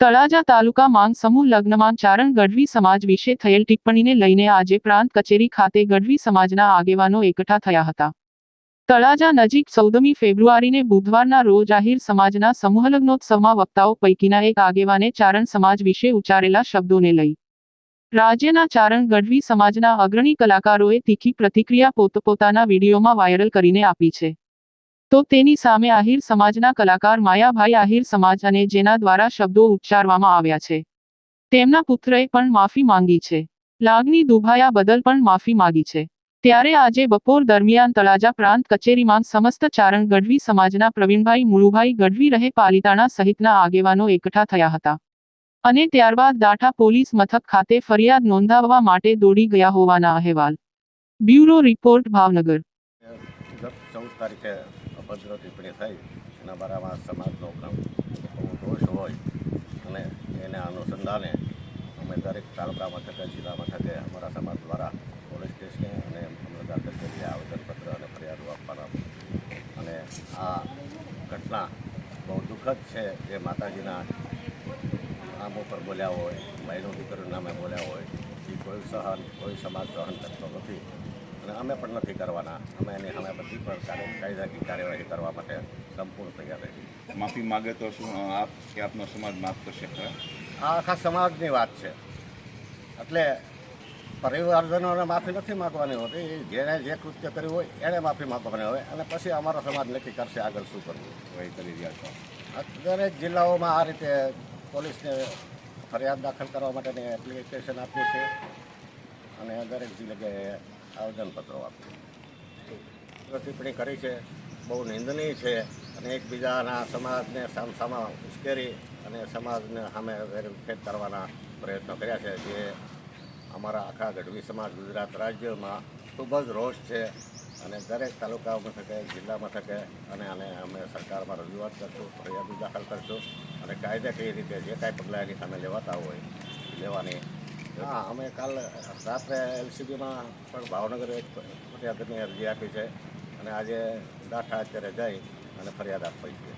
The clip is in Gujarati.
તળાજા તાલુકા માંગ સમૂહ લગ્નમાં ચારણ ગઢવી સમાજ વિશે થયેલ ટિપ્પણીને લઈને આજે પ્રાંત કચેરી ખાતે ગઢવી સમાજના આગેવાનો એકઠા થયા હતા. તળાજા નજીક ચૌદમી ફેબ્રુઆરીને બુધવારના રોજ આહિર સમાજના સમૂહલગ્નોત્સવમાં વક્તાઓ પૈકીના એક આગેવાને ચારણ સમાજ વિશે ઉચ્ચારેલા શબ્દોને લઈ. રાજ્યના ચારણ ગઢવી સમાજના અગ્રણી કલાકારોએ તીખી પ્રતિક્રિયા પોતપોતાના વિડીયોમાં વાયરલ કરીને આપી છે. તો તેની સામે આહિર સમાજના કલાકાર માયાભાઈ આહિર સમાજ અને જેના દ્વારા શબ્દો ઉચ્ચારવામાં આવ્યા છે. તેમના પુત્રએ પણ માફી માંગી છે. લાગણી દુભાયા બદલ પણ માફી માંગી છે. ત્યારે આજે બપોર દરમિયાન તળાજા પ્રાંત કચેરીમાં સમસ્ત ચારણ ગઢવી સમાજના પ્રવીણભાઈ મુળુભાઈ ગઢવી રહે પાલિતાણા સહિતના આગેવાનો એકઠા થયા હતા. અને ત્યારબાદ દાઠા પોલીસ મથક ખાતે ફરિયાદ નોંધાવવા માટે દોડી ગયા હોવાના અહેવાલ. Bureau report Bhavnagar. તારીખે અભદ્ર ટિપ્પણી થઈ એના બારામાં સમાજનો બહુ દોષ હોય, અને એને અનુસંધાને અમે દરેક તાલુકા મથકે જિલ્લા મથકે અમારા સમાજ દ્વારા પોલીસ સ્ટેશને અને અમલદાર કચેરીએ આવેદનપત્ર અને ફરિયાદો આપવાના. અને આ ઘટના બહુ દુઃખદ છે જે માતાજીના નામ ઉપર બોલ્યા હોય ભાઈનું દીકરીનું નામે બોલ્યા હોય, એ કોઈ સહન, કોઈ સમાજ સહન કરતો નથી. અને અમે પણ નથી કરવાના. અમે એની અમે બધી પણ કાયદાકીય કાર્યવાહી કરવા માટે સંપૂર્ણ તૈયાર રહી. માફી માગે તો શું આપ કે આપનો સમાજ માફ કરશે? આ આખા સમાજની વાત છે. એટલે પરિવારજનોને માફી નથી માગવાની હોતી. જેણે જે કૃત્ય કર્યું હોય એણે માફી માગવાની હોય. અને પછી અમારો સમાજ નક્કી કરશે આગળ શું કરવું. વહી કરી રહ્યા છો. દરેક જિલ્લાઓમાં આ રીતે પોલીસને ફરિયાદ દાખલ કરવા માટેની એપ્લિકેશન આપી છે. અને દરેક જગ્યાએ આવેદનપત્રો આપ્યું ટિપ્પણી કરી છે, બહુ નિંદનીય છે અને એકબીજાના સમાજને સામસામા ઉશ્કેરી અને સમાજને સામે વેરફેર કરવાના પ્રયત્નો કર્યા છે. જે અમારા આખા ગઢવી સમાજ ગુજરાત રાજ્યમાં ખૂબ જ રોષ છે અને દરેક તાલુકા મથકે, જિલ્લા મથકે અને આને અમે સરકારમાં રજૂઆત કરશું, ફરિયાદ દાખલ કરશું અને કાયદાકીય રીતે જે કાંઈ પગલાં એની સામે લેવાતા હોય, લેવાની હા, અમે કાલ રાત્રે એલસીબીમાં પણ ભાવનગર એક ફરિયાદની અરજી આપી છે અને આજે દાઠા અત્યારે જઈ અને ફરિયાદ આપવી છે.